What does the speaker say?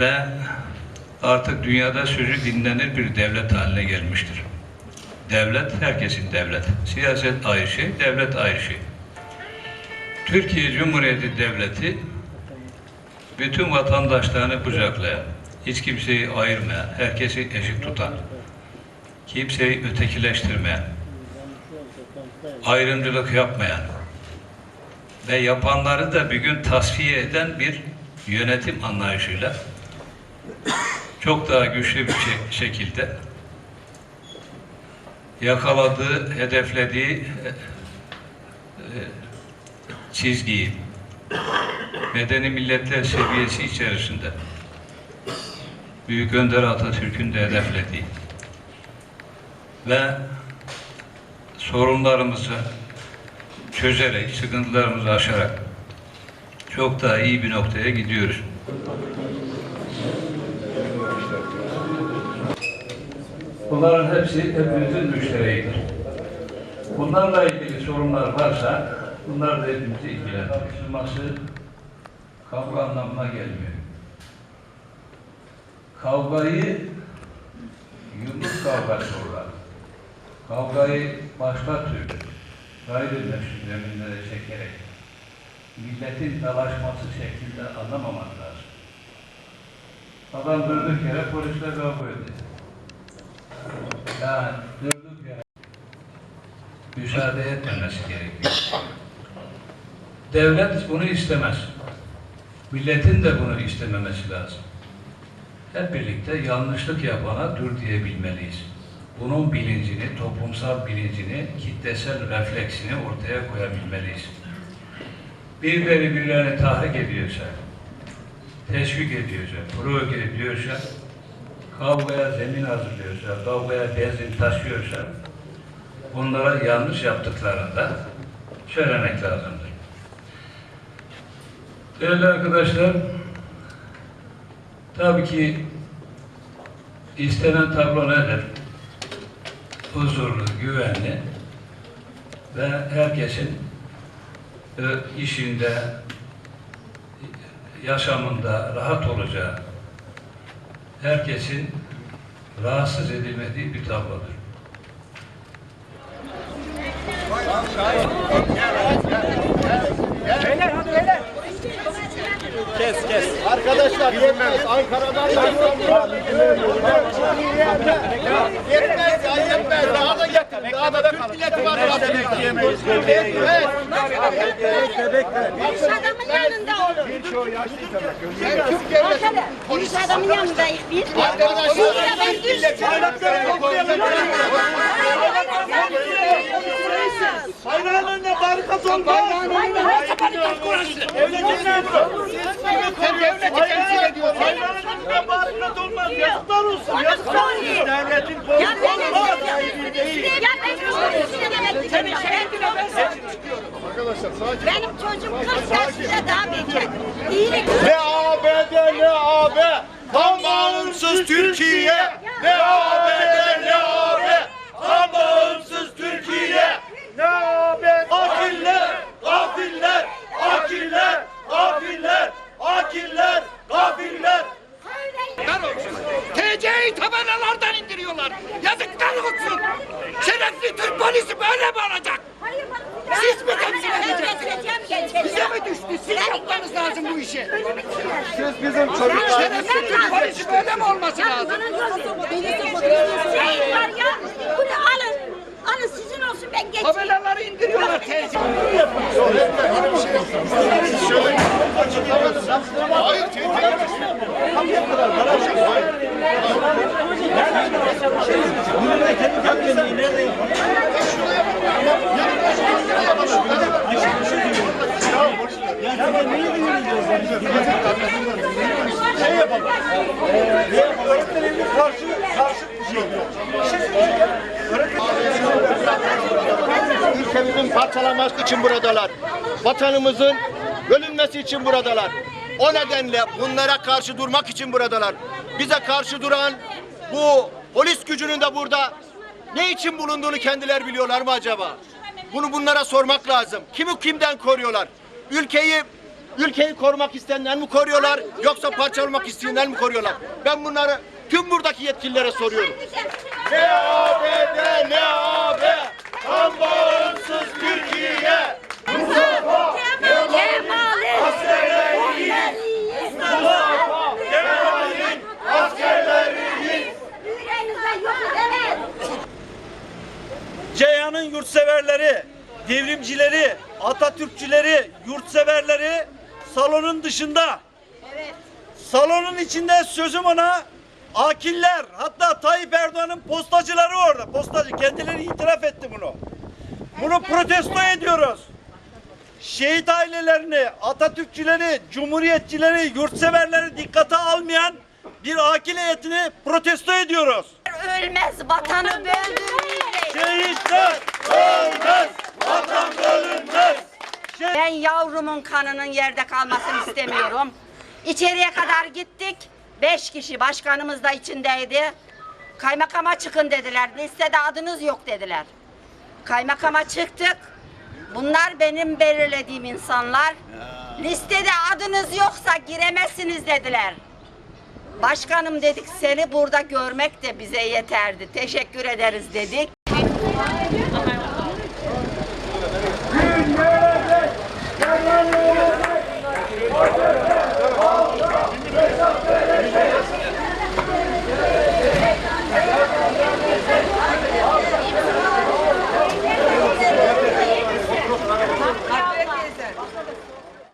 ve artık dünyada sözü dinlenir bir devlet haline gelmiştir. Devlet herkesin devleti. Siyaset ayrı şey, devlet ayrı şey. Türkiye Cumhuriyeti Devleti bütün vatandaşlarını kucaklayan, hiç kimseyi ayırmayan, herkesi eşit tutan, kimseyi ötekileştirmeyen, ayrımcılık yapmayan ve yapanları da bir gün tasfiye eden bir yönetim anlayışıyla çok daha güçlü bir şe- şekilde yakaladığı, hedeflediği e, e, çizgiyi medeni milletler seviyesi içerisinde Büyük Önder Atatürk'ün de hedeflediği ve sorunlarımızı çözerek, sıkıntılarımızı aşarak çok daha iyi bir noktaya gidiyoruz. Bunların hepsi hepimizin müştereğidir. Bunlarla ilgili sorunlar varsa bunlar da hepimizi ilgilendirir. Kızması kavga anlamına gelmiyor. Kavgayı yumruk kavgası olarak, kavgayı başka türlü gayrimeşru zeminlere çekerek milletin dalaşması şeklinde anlamamak lazım. Adam durduk yere polisle kavga ediyor. Yani durduk yere müsaade etmemesi gerekiyor. Devlet bunu istemez. Milletin de bunu istememesi lazım. Hep birlikte yanlışlık yapana dur diyebilmeliyiz. Bunun bilincini, toplumsal bilincini, kitlesel refleksini ortaya koyabilmeliyiz. Birileri birilerini tahrik ediyorsa, teşvik ediyorsa, provoke ediyorsa, kavgaya zemin hazırlıyorsa, kavgaya benzin taşıyorsa, bunlara yanlış yaptıklarında söylemek lazımdır. Değerli arkadaşlar, tabii ki istenen tablo nedir? Huzurlu, güvenli ve herkesin e, işinde, yaşamında rahat olacağı, herkesin rahatsız edilmediği bir tablodur. Arkadaşlar yetmez. Ankara'dan İstanbul'dan Yetmez ya yetmez. Daha da getirin. Daha da Türk milleti var. Adamın yanında olur. Sen Türk devleti. Bakalım, iş adamın yanındayız biz. Arkadaşlar. Ben düz Bayrağın önüne barikat olmaz. Devletin memuru. Sen devleti temsil ediyorsun. Bayrağın önüne barikat olmaz. Yazıklar olsun. Yazıklar olsun. Devletin benim olmaz. Ya benim çocuğum demek ki benim çocuğum 40 yaşında daha bekar. İyilik. Ne ABD ne AB. Tam bağımsız Türkiye. Ne ABD ne AB. Tam bağımsız Türkiye. Ne AB. Akiller, gafiller, akiller, gafiller, akiller, gafiller. TC'yi tabelalardan indiriyorlar. Yazıklar olsun. Şerefli Türk polisi böyle mi olacak? Siz mi temsil edeceksiniz? Bize mi düştü? Siz yapmanız lazım bu işi. Siz bizim çocuklar. Şerefli Türk polisi böyle mi olması lazım? Şey var ya, bunu alın. Alın sizin olsun ben geçeyim. Tabelaları indiriyorlar TC. Hayır, ülkemizin parçalanması için buradalar. Vatanımızın bölünmesi için buradalar. O nedenle bunlara karşı durmak için buradalar. Bize karşı duran bu polis gücünün de burada ne için bulunduğunu kendiler biliyorlar mı acaba? Bunu bunlara sormak lazım. Kimi kimden koruyorlar? Ülkeyi ülkeyi korumak isteyenler mi koruyorlar yoksa parçalamak isteyenler mi koruyorlar? Ben bunları tüm buradaki yetkililere soruyorum. Ne ABD ne AB tam bağımsız Türkiye. Ceyhan'ın yurtseverleri, devrimcileri, Atatürkçüleri, yurtseverleri salonun dışında. Salonun içinde sözüm ona akiller hatta Tayyip Erdoğan'ın postacıları orada. Postacı kendileri itiraf etti bunu. Bunu protesto ediyoruz. Şehit ailelerini, Atatürkçüleri, Cumhuriyetçileri, yurtseverleri dikkate almayan bir akil heyetini protesto ediyoruz. Ölmez vatanı böldürmeyecek. Şehitler ölmez, vatan bölünmez. Şehit Ben yavrumun kanının yerde kalmasını istemiyorum. İçeriye kadar gittik. Beş kişi başkanımız da içindeydi. Kaymakama çıkın dediler. Listede adınız yok dediler. Kaymakama çıktık. Bunlar benim belirlediğim insanlar. Listede adınız yoksa giremezsiniz dediler. Başkanım dedik seni burada görmek de bize yeterdi. Teşekkür ederiz dedik. Gün gelecek,